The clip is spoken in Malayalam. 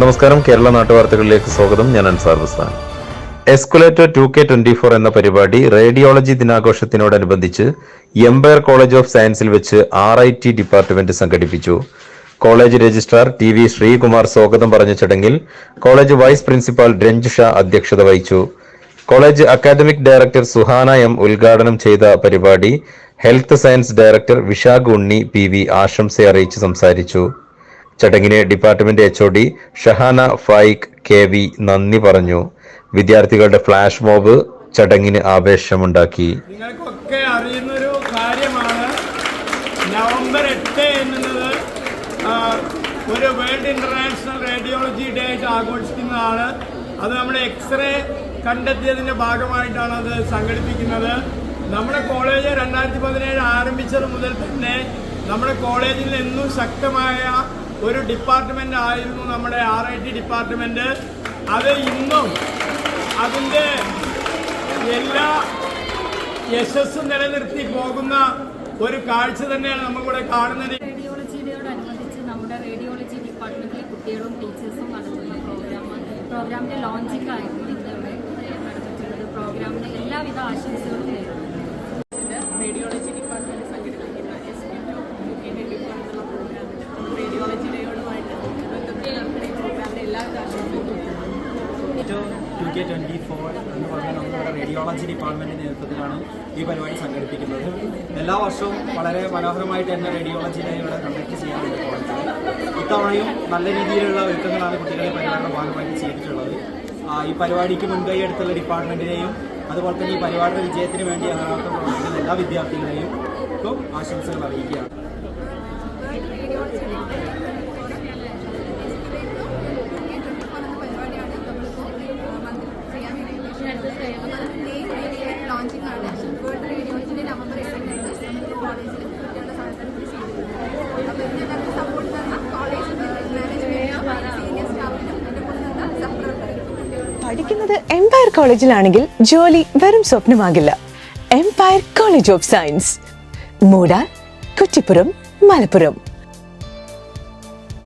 നമസ്കാരം. കേരള നാട്ടുവാർത്തകളിലേക്ക് സ്വാഗതം. ഞാൻ Ansar Bustan escalator to K twenty four എന്ന പരിപാടി റേഡിയോളജി ദിനാഘോഷത്തിനോടനുബന്ധിച്ച് എംപയർ കോളേജ് ഓഫ് സയൻസിൽ വെച്ച് ആർ ഐ ടി ഡിപ്പാർട്ട്മെന്റ് സംഘടിപ്പിച്ചു. College registrar T V Sreekumar സ്വാഗതം പറഞ്ഞ ചടങ്ങിൽ college vice principal Ranju Shah അധ്യക്ഷത വഹിച്ചു. College academic director Suhana M ഉദ്ഘാടനം ചെയ്ത പരിപാടി health science director Vishakh Unni P V ആശംസ അറിയിച്ച് സംസാരിച്ചു. ചടങ്ങിന് department H D Shahana Faiq K V നന്ദി പറഞ്ഞു. വിദ്യാർത്ഥികളുടെ ഫ്ലാഷ് മോബ് ചടങ്ങിന് ആവേശമുണ്ടാക്കി. നിങ്ങൾക്കൊക്കെ അറിയുന്നൊരു കാര്യമാണ്. നവംബർ എട്ട് എന്നുള്ളത് ഒരു വേൾഡ് ഇന്റർനാഷണൽ റേഡിയോളജി ഡേ ആഘോഷിക്കുന്നതാണ്. അത് നമ്മുടെ എക്സ്റേ കണ്ടെത്തിയതിന്റെ ഭാഗമായിട്ടാണ് അത് സംഘടിപ്പിക്കുന്നത്. നമ്മുടെ കോളേജ് രണ്ടായിരത്തി പതിനേഴ് ആരംഭിച്ചത് മുതൽ തന്നെ നമ്മുടെ കോളേജിൽ എന്നും ശക്തമായ ഒരു ഡിപ്പാർട്ട്മെന്റ് ആയിരുന്നു നമ്മുടെ ആർ ഐ ടി ഡിപ്പാർട്ട്മെന്റ് അത് ഇന്നും അതിന്റെ എല്ലാ യശസ് നിലനിർത്തി പോകുന്ന ഒരു കാഴ്ച തന്നെയാണ് നമുക്കിവിടെ കാണുന്നത്. റേഡിയോളജിയോടനുബന്ധിച്ച് നമ്മുടെ റേഡിയോളജി ഡിപ്പാർട്ട്മെന്റിലെ കുട്ടികളും ടീച്ചേഴ്സും നടത്തുന്ന പ്രോഗ്രാം പ്രോഗ്രാമിന്റെ ലോഞ്ചിങ് ആയിരുന്നു ഇന്ന് ഇവിടെ നടന്നിട്ടുള്ളത് പ്രോഗ്രാമിന് എല്ലാവിധ ആശംസകളും നേരുന്നു റേഡിയോളജി ഡിപ്പാർട്ട്മെന്റ് സംഘടിപ്പിക്കുന്ന എസ് പി ടു യുകെന്റെ എന്നുള്ള പ്രോഗ്രാമിൽ റേഡിയോളജി ഡേയോടുമായിട്ട് ബന്ധപ്പെട്ട് നടക്കുന്ന ഈ പ്രോഗ്രാമിന്റെ എല്ലാവിധ ആശംസകളും ടു കെ ട്വന്റി ഫോർ എന്ന് പറഞ്ഞ നമ്മുടെ റേഡിയോളജി ഡിപ്പാർട്ട്മെന്റിന്റെ നേതൃത്വത്തിലാണ് ഈ പരിപാടി സംഘടിപ്പിക്കുന്നത്. എല്ലാ വർഷവും വളരെ മനോഹരമായിട്ട് തന്നെ റേഡിയോളജി ഡേ ഇവിടെ കണ്ടക്ട് ചെയ്യാറുണ്ട് ഇത്തവണയും നല്ല രീതിയിലുള്ള ഒരുക്കങ്ങളാണ് കുട്ടികളെ പരിപാടിയുടെ ഭാഗമായിട്ട് ചെയ്തിട്ടുള്ളത്. ഈ പരിപാടിക്ക് മുൻകൈ എടുത്തുള്ള ഡിപ്പാർട്ട്മെന്റിനെയും അതുപോലെ തന്നെ ഈ പരിപാടിയുടെ വിജയത്തിന് വേണ്ടി പ്രവർത്തിക്കുന്ന എല്ലാ വിദ്യാർത്ഥികളെയും ആശംസകൾ അറിയിക്കുകയാണ്. ലോഞ്ചിങ് ആണ് വേൾഡ് നവംബർ എട്ടിന് നമ്മുടെ കോളേജിൽ കുട്ടികളുടെ സഹകരണത്തിൽ ചെയ്തിട്ടുണ്ട് അപ്പോൾ ഇതിനെല്ലാവർക്കും സപ്പോർട്ട് തന്ന കോളേജ് മാനേജ്മെന്റിനും സീനിയർ സ്റ്റാഫിനും എന്റെ കൂടെ നിന്ന സഹപ്രവർത്തകർക്കും പഠിക്കുന്നത് എംപയർ കോളേജിലാണെങ്കിൽ ജോലി വെറും സ്വപ്നമാകില്ല. Empire college of science Moodal Kuttippuram Malappuram.